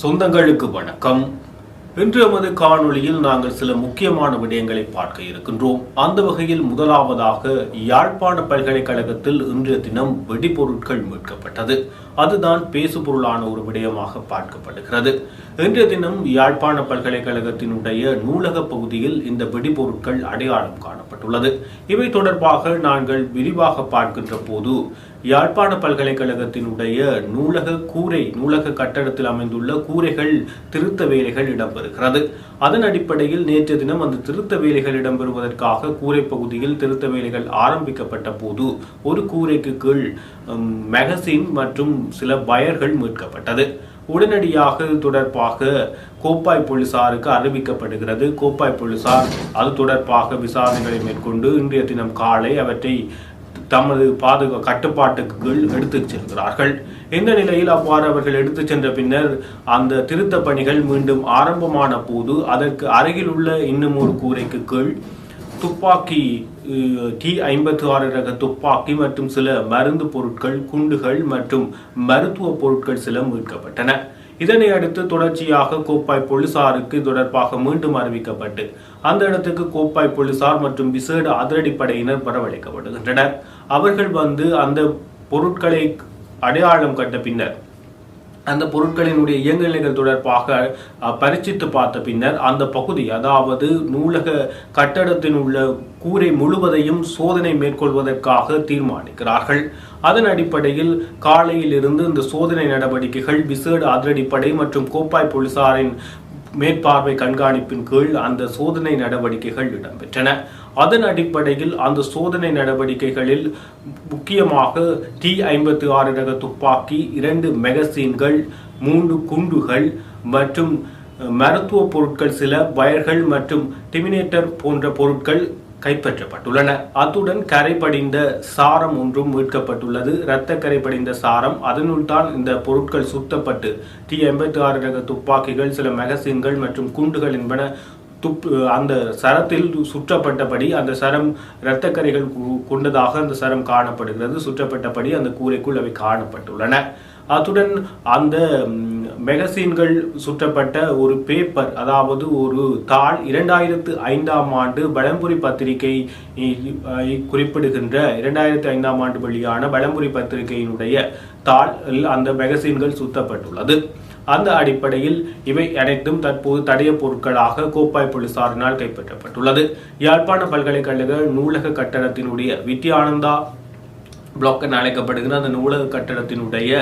சொந்தங்களுக்கு வணக்கம். இன்று எமது காணொளியில் நாங்கள் சில முக்கியமான விடயங்களை பார்க்க இருக்கின்றோம். அந்த வகையில் முதலாவதாக யாழ்ப்பாண பல்கலைக்கழகத்தில் இன்றைய தினம் வெடிபொருட்கள் மீட்கப்பட்டது. அதுதான் பேசுபொருளான ஒரு விடயமாக பார்க்கப்படுகிறது. இன்றைய தினம் யாழ்ப்பாண பல்கலைக்கழகத்தினுடைய நூலக பகுதியில் இந்த வெடிபொருட்கள் அடையாளம் காணப்பட்டுள்ளது. இவை தொடர்பாக நாங்கள் விரிவாக பார்க்கின்ற போது யாழ்ப்பாண பல்கலைக்கழகத்தினுடைய நூலக கூரை நூலக கட்டடத்தில் அமைந்துள்ள கூரைகள் திருத்த வேலைகள் இடம்பெறுகிறது. அதன் அடிப்படையில் நேற்று தினம் அந்த திருத்த வேலைகள் இடம்பெறுவதற்காக கூரை பகுதியில் திருத்த வேலைகள் ஆரம்பிக்கப்பட்ட போது ஒரு கூரைக்கு கீழ் ம், மேகசின் மற்றும் சில வயர்கள் மீட்கப்பட்டது. உடனடியாக இது தொடர்பாக கோப்பாய் போலீசாருக்கு அறிவிக்கப்படுகிறது. கோப்பாய் போலீசார் அது தொடர்பாக விசாரணைகளை மேற்கொண்டு இன்றைய தினம் காலை அவற்றை தமது பாதுகா கட்டுப்பாட்டுக்கு கீழ் எடுத்துச் செல்கிறார்கள். இந்த நிலையில் அவ்வாறு அவர்கள் எடுத்துச் சென்ற பின்னர் அந்த திருத்த பணிகள் மீண்டும் ஆரம்பமான போது அதற்கு அருகில் உள்ள இன்னும் ஒரு கூரைக்கு கீழ் துப்பாக்கி டி ஐம்பத்தி ஆறு ரக துப்பாக்கி மற்றும் சில மருந்து பொருட்கள் குண்டுகள் மற்றும் மருத்துவ பொருட்கள் சில மீட்கப்பட்டன. இதனை அடுத்து தொடர்ச்சியாக கோப்பாய் போலீசாருக்கு தொடர்பாக மீண்டும் அறிவிக்கப்பட்டு அந்த இடத்துக்கு கோப்பாய் போலீசார் மற்றும் விசேட அதிரடிப்படையினர் வரவழைக்கப்படுகின்றனர். அவர்கள் வந்து அந்த பொருட்களை அடையாளம் கட்ட பின்னர் அந்த பொருட்களினுடைய இயங்குநிலைகள் தொடர்பாக அஹ், பார்த்த பின்னர் அந்த பகுதி அதாவது நூலக கட்டடத்தின் உள்ள கூரை முழுவதையும் சோதனை மேற்கொள்வதற்காக தீர்மானிக்கிறார்கள். அதன் அடிப்படையில் காலையில் இருந்து இந்த சோதனை நடவடிக்கைகள் விசேட அதிரடிப்படை மற்றும் கோப்பாய் போலீசாரின் மேற்பார்வை கண்காணிப்பின் கீழ் அந்த சோதனை நடவடிக்கைகள் இடம்பெற்றன. அதன் அடிப்படையில் அந்த சோதனை நடவடிக்கைகளில் முக்கியமாக டி ஐம்பத்தி ஆறு ரக துப்பாக்கி இரண்டு மெகசீன்கள் மூன்று குண்டுகள் மற்றும் மருத்துவ பொருட்கள் சில வயர்கள் மற்றும் டிமினேட்டர் போன்ற பொருட்கள் கைப்பற்றப்பட்டுள்ளன. அத்துடன் கரை படிந்த சாரம் ஒன்றும் மீட்கப்பட்டுள்ளது. இரத்த கரை படிந்த சாரம் அதனுள் தான் இந்த பொருட்கள் சுத்தப்பட்டு டி எண்பத்தி ஆறு ரக துப்பாக்கிகள் சில மெகசின்கள் மற்றும் குண்டுகள் என்பன துப் அந்த சரத்தில் சுற்றப்பட்டபடி அந்த சரம் இரத்தக்கரைகள் கு- கொண்டதாக அந்த சரம் காணப்படுகிறது. சுற்றப்பட்டபடி அந்த கூரைக்குள் அவை காணப்பட்டுள்ளன. அத்துடன் அந்த மெகசீன்கள் சுற்றப்பட்ட ஒரு பேப்பர் அதாவது ஒரு தாள் இரண்டாயிரத்து ஐந்தாம் ஆண்டு பழம்புரி பத்திரிகை குறிப்பிடுகின்ற இரண்டாயிரத்து ஐந்தாம் ஆண்டு வெளியான பழம்புரி பத்திரிகையினுடைய தாள் அந்த மெகசீன்கள் சுத்தப்பட்டுள்ளது. அந்த அடிப்படையில் இவை அனைத்தும் தற்போது தடைய பொருட்களாக கோப்பாய் போலீசாரினால் கைப்பற்றப்பட்டுள்ளது. யாழ்ப்பாண பல்கலைக்கழக நூலக கட்டடத்தினுடைய வித்யானந்தா பிளாக் என அழைக்கப்படுகிற அந்த நூலக கட்டடத்தினுடைய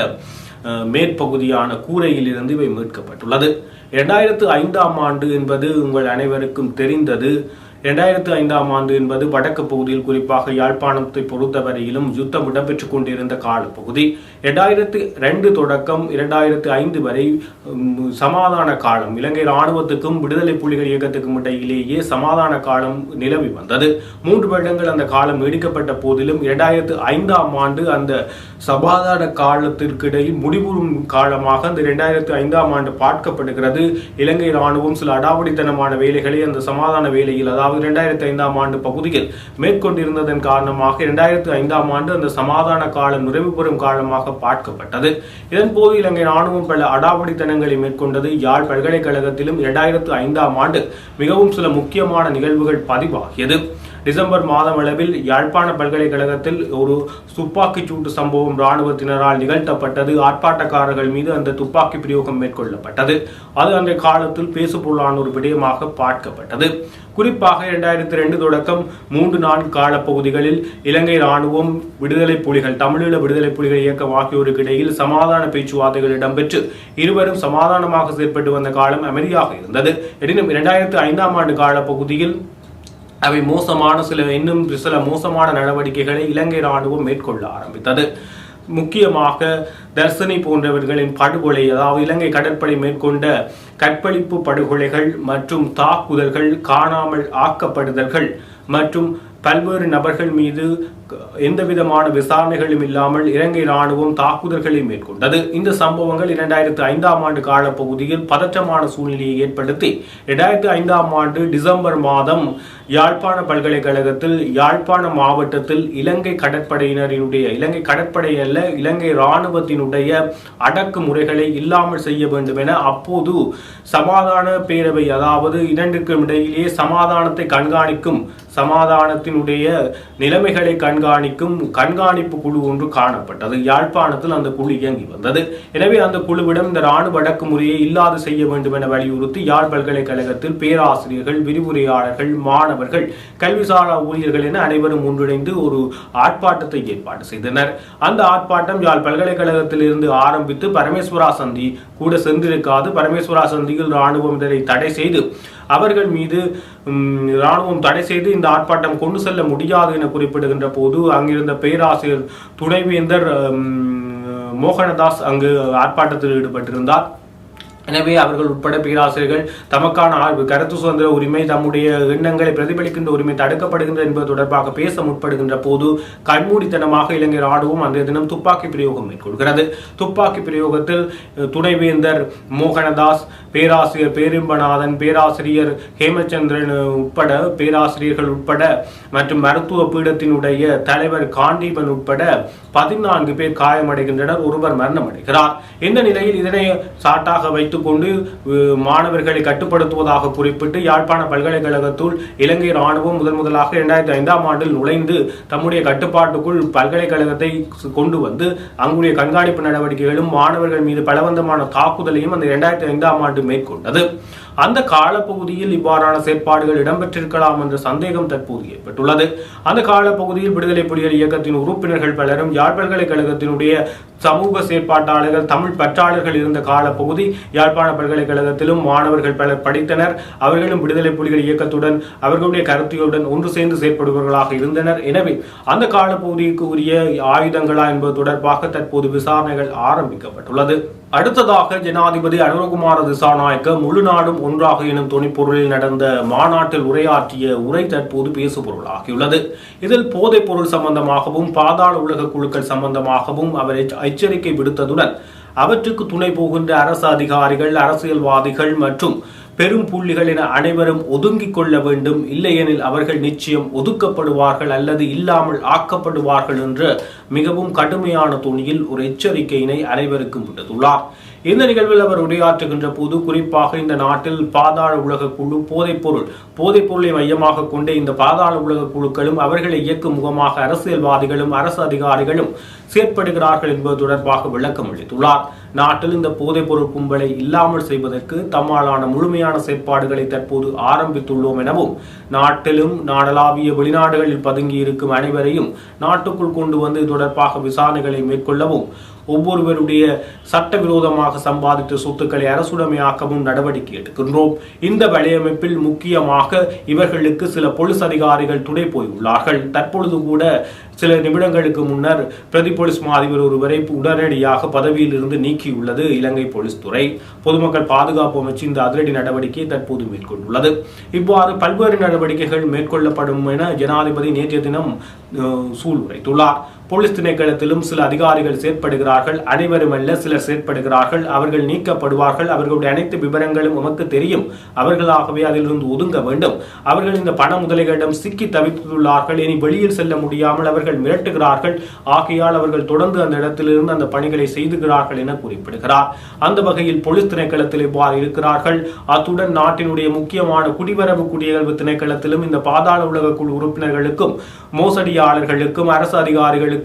அஹ், மேற்பகுதியான கூரையிலிருந்து இவை மீட்கப்பட்டுள்ளது. இரண்டாயிரத்து ஐந்தாம் ஆண்டு என்பது உங்கள் அனைவருக்கும் தெரிந்தது. இரண்டாயிரத்து ஐந்தாம் ஆண்டு என்பது வடக்கு பகுதியில் குறிப்பாக யாழ்ப்பாணத்தை பொறுத்தவரையிலும் யுத்தம் இடம்பெற்றுக் கொண்டிருந்த காலப்பகுதி. இரண்டாயிரத்து ரெண்டு தொடக்கம் இரண்டாயிரத்து ஐந்து வரை சமாதான காலம் இலங்கை இராணுவத்துக்கும் விடுதலை புலிகள் இயக்கத்துக்கும் இடையிலேயே சமாதான காலம் நிலவி வந்தது. மூன்று வருடங்கள் அந்த காலம் நீடிக்கப்பட்ட போதிலும் இரண்டாயிரத்து ஐந்தாம் ஆண்டு அந்த சமாதான காலத்திற்கிடையில் முடிவுறும் காலமாக அந்த இரண்டாயிரத்து ஐந்தாம் ஆண்டு பார்க்கப்படுகிறது. இலங்கை இராணுவம் சில அடாவடித்தனமான வேலைகளை அந்த சமாதான வேலையில் அதாவது இரண்டாயிரத்தி ஐந்தாம் ஆண்டு பகுதியில் மேற்கொண்டிருந்ததன் காரணமாக இரண்டாயிரத்து ஐந்தாம் ஆண்டு அந்த சமாதான காலம் நிறைவு பெறும் காலமாக பார்க்கப்பட்டது. இதன்போது இலங்கை ராணுவம் பல அடாவடித்தனங்களை மேற்கொண்டது. யாழ் பல்கலைக்கழகத்திலும் இரண்டாயிரத்து ஐந்தாம் ஆண்டு மிகவும் சில முக்கியமான நிகழ்வுகள் பதிவாகியது. டிசம்பர் மாதம் அளவில் யாழ்ப்பாண பல்கலைக்கழகத்தில் ஒரு துப்பாக்கிச் சூட்டு சம்பவம் இராணுவத்தினரால் நிகழ்த்தப்பட்டது. ஆர்ப்பாட்டக்காரர்கள் மீது அந்த துப்பாக்கி பிரயோகம் மேற்கொள்ளப்பட்டது. அது அந்த காலத்தில் பேசுபொருளான ஒரு விடயமாக பார்க்கப்பட்டது. குறிப்பாக இரண்டாயிரத்தி ரெண்டு தொடக்கம் மூன்று நான்கு காலப்பகுதிகளில் இலங்கை ராணுவம் விடுதலை புலிகள் தமிழீழ விடுதலை புலிகள் இயக்கம் ஆகியோருக்கு இடையில் சமாதான பேச்சுவார்த்தைகள் இடம்பெற்று இருவரும் சமாதானமாக செயற்பட்டு வந்த காலம் அமைதியாக இருந்தது. எனினும் இரண்டாயிரத்து ஐந்தாம் ஆண்டு காலப்பகுதியில் அவை மோசமான சில இன்னும் சில மோசமான நடவடிக்கைகளை இலங்கை ராணுவம் மேற்கொள்ள ஆரம்பித்தது. முக்கியமாக தர்சனி போன்றவர்களின் படுகொலை அதாவது இலங்கை கடற்படை மேற்கொண்ட கற்பழிப்பு படுகொலைகள் மற்றும் தாக்குதல்கள் காணாமல் ஆக்கப்படுதல்கள் மற்றும் பல்வேறு நபர்கள் மீது எந்த விதமான விசாரணைகளும் இல்லாமல் இலங்கை ராணுவம் தாக்குதல்களை மேற்கொண்டது. இந்த சம்பவங்கள் இரண்டாயிரத்து ஐந்தாம் ஆண்டு காலப்பகுதியில் பதற்றமான சூழ்நிலையை ஏற்படுத்தி இரண்டாயிரத்து ஐந்தாம் ஆண்டு டிசம்பர் மாதம் யாழ்ப்பாண பல்கலைக்கழகத்தில் யாழ்ப்பாண மாவட்டத்தில் இலங்கை கடற்படையினரினுடைய இலங்கை கடற்படை அல்ல இலங்கை இராணுவத்தினுடைய அடக்குமுறைகளை இல்லாமல் செய்ய வேண்டும் என அப்போது சமாதான பேரவை அதாவது இரண்டுக்கும் இடையிலேயே சமாதானத்தை கண்காணிக்கும் சமாதானத்தினுடைய நிலைமைகளை கண் கண்காணிக்கும் கண்காணிப்பு குழு ஒன்று காணப்பட்டது. யாழ்ப்பாணத்தில் அந்த குழு இயங்கி வந்தது. எனவே அந்த குழுவிடம் இந்த ராணுவ அடக்குமுறையை இல்லாது செய்ய வேண்டும் என வலியுறுத்தி யாழ் பல்கலைக்கழகத்தில் பேராசிரியர்கள் விரிவுரையாளர்கள் மாணவர்கள் கல்விசாரா ஊழியர்கள் என அனைவரும் ஒன்றிணைந்து ஒரு ஆர்ப்பாட்டத்தை ஏற்பாடு செய்தனர். அந்த ஆர்ப்பாட்டம் யாழ் பல்கலைக்கழகத்தில் இருந்து ஆரம்பித்து பரமேஸ்வரா சந்தி கூட சென்றிருக்காது. பரமேஸ்வரா சந்தியில் ராணுவம் இதனை தடை செய்து அவர்கள் மீது இராணுவம் ராணுவம் தடை செய்து இந்த ஆர்ப்பாட்டம் கொண்டு செல்ல முடியாது என குறிப்பிடுகின்ற போது அங்கிருந்த பேராசிரியர் துணைவேந்தர் மோகனதாஸ் அங்கு ஆர்ப்பாட்டத்தில் ஈடுபட்டிருந்தார். எனவே அவர்கள் உட்பட பேராசிரியர்கள் தமக்கான ஆய்வு கருத்து சுதந்திர உரிமை தம்முடைய எண்ணங்களை பிரதிபலிக்கின்ற உரிமை தடுக்கப்படுகின்ற என்பது தொடர்பாக பேச முற்படுகின்ற போது கண்மூடித்தனமாக இலங்கை ராணுவம் அன்றைய தினம் துப்பாக்கி பிரயோகம் மேற்கொள்கிறது. துப்பாக்கி பிரயோகத்தில் துணைவேந்தர் மோகனதாஸ் பேராசிரியர் பேரிம்பநாதன் பேராசிரியர் ஹேமச்சந்திரன் உட்பட பேராசிரியர்கள் உட்பட மற்றும் மருத்துவ பீடத்தினுடைய தலைவர் காண்டீபன் உட்பட பதினான்கு பேர் காயமடைகின்றனர். ஒருவர் மரணமடைகிறார். இந்த நிலையில் இதனை சாட்டாக வைத்து கொண்டு மாணவர்களை கட்டுப்படுத்துவதாக குறிப்பிட்டு யாழ்ப்பாண பல்கலைக்கழகத்துள் இலங்கை ராணுவம் முதன் முதலாக இரண்டாயிரத்தி ஐந்தாம் ஆண்டில் நுழைந்து தம்முடைய கட்டுப்பாட்டுக்குள் பல்கலைக்கழகத்தை கொண்டு வந்து அங்குடைய கண்காணிப்பு நடவடிக்கைகளும் மாணவர்கள் மீது பலவந்தமான தாக்குதலையும் அந்த இரண்டாயிரத்தி ஐந்தாம் ஆண்டு மேற்கொண்டது. அந்த காலப்பகுதியில் இவ்வாறான செயற்பாடுகள் இடம்பெற்றிருக்கலாம் என்ற சந்தேகம் தற்போது ஏற்பட்டுள்ளது. அந்த காலப்பகுதியில் விடுதலை புலிகள் இயக்கத்தின் உறுப்பினர்கள் பலரும் யாழ் பல்கலைக்கழகத்தினுடைய சமூக செயற்பாட்டாளர்கள் தமிழ் பற்றாளர்கள் இருந்த காலப்பகுதி யாழ்ப்பாண பல்கலைக்கழகத்திலும் மாணவர்கள் பலர் படித்தனர். அவர்களும் விடுதலை புலிகள் இயக்கத்துடன் அவர்களுடைய கருத்தியுடன் ஒன்று சேர்ந்து செயற்படுபவர்களாக இருந்தனர். எனவே அந்த காலப்பகுதிக்கு உரிய ஆயுதங்களா என்பது தொடர்பாக தற்போது விசாரணைகள் ஆரம்பிக்கப்பட்டுள்ளது. அடுத்ததாக ஜனாதிபதி அனுரகுமார திசாநாயக்க முழு நாடும் ஒன்றாக எனும் துணிப்பொருளில் நடந்த மாநாட்டில் உரையாற்றிய உரை தற்போது பேசுபொருளாகியுள்ளது. இதில் போதைப் பொருள் சம்பந்தமாகவும் பாதாள உலக குழுக்கள் சம்பந்தமாகவும் அவர் எச்சரிக்கை விடுத்ததுடன் அவற்றுக்கு துணை போகின்ற அரசு அதிகாரிகள் அரசியல்வாதிகள் மற்றும் பெரும் புள்ளிகள் என அனைவரும் ஒதுங்கிக் கொள்ள வேண்டும். இல்லையெனில் அவர்கள் நிச்சயம் ஒதுக்கப்படுவார்கள் அல்லது இல்லாமல் ஆக்கப்படுவார்கள் என்று மிகவும் கடுமையான துணியில் ஒரு எச்சரிக்கையினை அனைவருக்கும் விடுத்துள்ளார். இந்த நிகழ்வில் அவர் உரையாற்றுகின்ற போது குறிப்பாக இந்த நாட்டில் பாதாள உலக குழு போதைப்பொருள் போதைப்பொருளை மையமாக கொண்டே இந்த பாதாள உலக குழுக்களும் அவர்களை இயக்கும் முகமாக அரசியல்வாதிகளும் அரசு அதிகாரிகளும் செயற்படுகிறார்கள் என்பது தொடர்பாக விளக்கம் அளித்துள்ளார். நாட்டில் இந்த போதைப்பொருள் கும்பலை இல்லாமல் செய்வதற்கு தம்மாலான முழுமையான செயற்பாடுகளை தற்போது ஆரம்பித்துள்ளோம் எனவும் நாட்டிலும் நாடளாவிய வெளிநாடுகளில் பதுங்கி இருக்கும் அனைவரையும் நாட்டுக்குள் கொண்டு வந்து தொடர்பாக விசாரணைகளை மேற்கொள்ளவும் ஒவ்வொருவருடைய சட்டவிரோதமாக சம்பாதித்த சொத்துக்களை அரசுடைமையாக்கவும் நடவடிக்கை எடுக்கின்றோம். இந்த வலையமைப்பில் முக்கியமாக இவர்களுக்கு சில போலீஸ் அதிகாரிகள் துணை போயுள்ளார்கள். தற்பொழுது கூட சில நிமிடங்களுக்கு முன்னர் பிரதி போலீஸ் மா அதிபர் ஒருவரை உடனடியாக பதவியில் இருந்து நீக்கியுள்ளது இலங்கை போலீஸ் துறை. பொதுமக்கள் பாதுகாப்பு அமைச்சு இந்த அதிரடி நடவடிக்கையை தற்போது மேற்கொண்டுள்ளது. இவ்வாறு பல்வேறு நடவடிக்கைகள் மேற்கொள்ளப்படும் என ஜனாதிபதி நேற்றைய தினம் அஹ், போலீஸ் திணைக்களத்திலும் சில அதிகாரிகள் செயற்படுகிறார்கள். அனைவரும் அல்ல சிலர் செயற்படுகிறார்கள். அவர்கள் நீக்கப்படுவார்கள். அவர்களுடைய அனைத்து விவரங்களும் நமக்கு தெரியும். அவர்களாகவே அதிலிருந்து ஒதுங்க வேண்டும். அவர்கள் இந்த பண முதலைகளிடம் சிக்கி தவித்துள்ளார்கள். இனி வெளியில் செல்ல முடியாமல் அவர்கள் மிரட்டுகிறார்கள். ஆகையால் அவர்கள் தொடர்ந்து அந்த இடத்திலிருந்து அந்த பணிகளை செய்துகிறார்கள் என குறிப்பிடுகிறார். அந்த வகையில் போலீஸ் திணைக்களத்தில் இவ்வாறு இருக்கிறார்கள். அத்துடன் நாட்டினுடைய முக்கியமான குடிவரவு குடியகழ்வு திணைக்களத்திலும் இந்த பாதாள உலக குழு உறுப்பினர்களுக்கும் மோசடியாளர்களுக்கும் அரசு அதிகாரிகளுக்கும்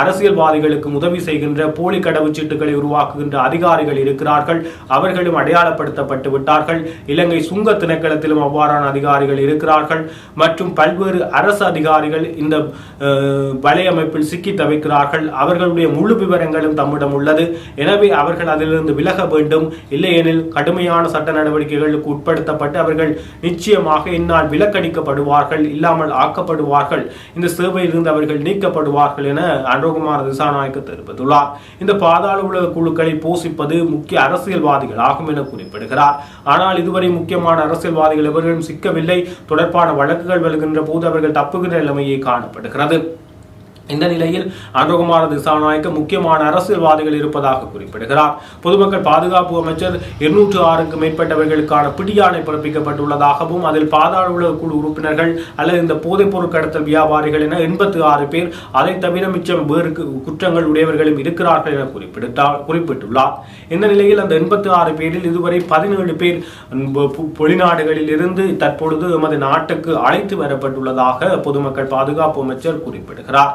அரசியல்வாதிகளுக்கும் உதவி செய்கின்ற போலி கடவுச்சீட்டுகளை உருவாக்குகின்ற அதிகாரிகள் இருக்கிறார்கள். அவர்களும் அடையாளப்படுத்தப்பட்டு விட்டார்கள். இலங்கை சுங்க திணைக்களத்திலும் அவ்வாறான அதிகாரிகள் இருக்கிறார்கள். மற்றும் பல்வேறு அரசு அதிகாரிகள் இந்த வலையமைப்பில் சிக்கி தவிக்கிறார்கள். அவர்களுடைய முழு விவரங்களும் தம்மிடம் உள்ளது. எனவே அவர்கள் அதிலிருந்து விலக வேண்டும். இல்லையெனில் கடுமையான சட்ட நடவடிக்கைகளுக்கு உட்படுத்தப்பட்டு அவர்கள் நிச்சயமாக இந்நாள் விலக்கடிக்கப்படுவார்கள் இல்லாமல் ஆக்கப்படுவார்கள். இந்த சேவையிலிருந்து அவர்கள் நீக்கப்படுவார்கள் என அனுகுமார் திசாநாயக்க தெரிவித்துள்ளார். இந்த பாதாள உலக குழுக்களை போஷிப்பது முக்கிய அரசியல்வாதிகள் ஆகும் என குறிப்பிடுகிறார். ஆனால் இதுவரை முக்கியமான அரசியல்வாதிகள் எவர்களும் சிக்கவில்லை. தொடர்பான வழக்குகள் வருகின்ற போது அவர்கள் தப்புகின்ற நிலைமையை காணப்படுகிறது. இந்த நிலையில் அனுகுமார திசாநாயக்க முக்கியமான அரசியல்வாதிகள் இருப்பதாக குறிப்பிடுகிறார். பொதுமக்கள் பாதுகாப்பு அமைச்சர் இருநூற்று ஆறுக்கு மேற்பட்டவர்களுக்கான பிடியாணை பிறப்பிக்கப்பட்டுள்ளதாகவும் அதில் பாதாள உலக குழு உறுப்பினர்கள் அல்லது இந்த போதைப்பொருள் கடத்தல் வியாபாரிகள் என எண்பத்தி ஆறு பேர் அதை தவிர மிச்சம் வேறு குற்றங்கள் உடையவர்களும் இருக்கிறார்கள் என குறிப்பிட்டார் குறிப்பிட்டுள்ளார். இந்த நிலையில் அந்த எண்பத்தி ஆறு பேரில் இதுவரை பதினேழு பேர் வெளிநாடுகளில் இருந்து தற்பொழுது எமது நாட்டுக்கு அழைத்து வரப்பட்டுள்ளதாக பொதுமக்கள் பாதுகாப்பு அமைச்சர் குறிப்பிடுகிறார்.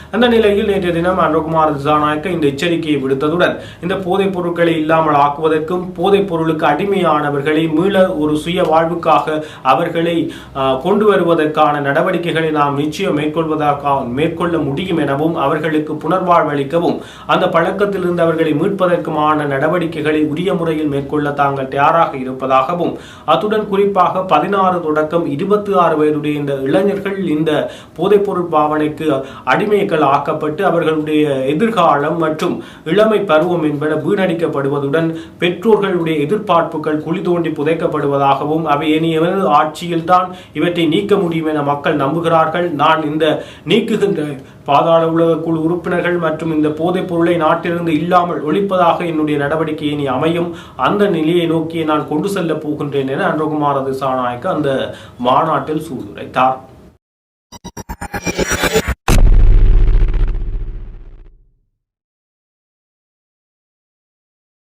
அந்த நிலையில் நேற்றைய தினம் அனுகுமார் திசாநாயக்க இந்த எச்சரிக்கையை விடுத்ததுடன் இந்த போதைப் பொருட்களை இல்லாமல் ஆக்குவதற்கும் போதைப் பொருளுக்கு அடிமையானவர்களை மீள ஒரு சுய வாழ்வுக்காக அவர்களை கொண்டு வருவதற்கான நடவடிக்கைகளை நாம் நிச்சயம் மேற்கொள்வதாக மேற்கொள்ள முடியும் எனவும் அவர்களுக்கு புனர்வாழ்வளிக்கவும் அந்த பழக்கத்திலிருந்து அவர்களை மீட்பதற்குமான நடவடிக்கைகளை உரிய முறையில் மேற்கொள்ள தாங்கள் தயாராக இருப்பதாகவும் அத்துடன் குறிப்பாக பதினாறு தொடக்கம் இருபத்தி ஆறு வயதுடைய இந்த இளைஞர்கள் இந்த போதைப்பொருள் பாவனைக்கு அடிமைகள் ஆக்கப்பட்டு அவர்களுடைய எதிர்காலம் மற்றும் இளமை பருவம் என்பன வீணடிக்கப்படுவதுடன் பெற்றோர்களுடைய எதிர்பார்ப்புகள் குழி தோண்டி புதைக்கப்படுவதாகவும் அவை இனியவரது ஆட்சியில்தான் இவற்றை நீக்க முடியும் என மக்கள் நம்புகிறார்கள். நான் இந்த நீக்குகின்ற பாதாள உலக குழு உறுப்பினர்கள் மற்றும் இந்த போதைப் பொருளை நாட்டிலிருந்து இல்லாமல் ஒழிப்பதாக என்னுடைய நடவடிக்கை இனி அமையும். அந்த நிலையை நோக்கி நான் கொண்டு செல்ல போகின்றேன் என அனுகுமார திசாநாயக்க அந்த மாநாட்டில் சூதுரைத்தார்.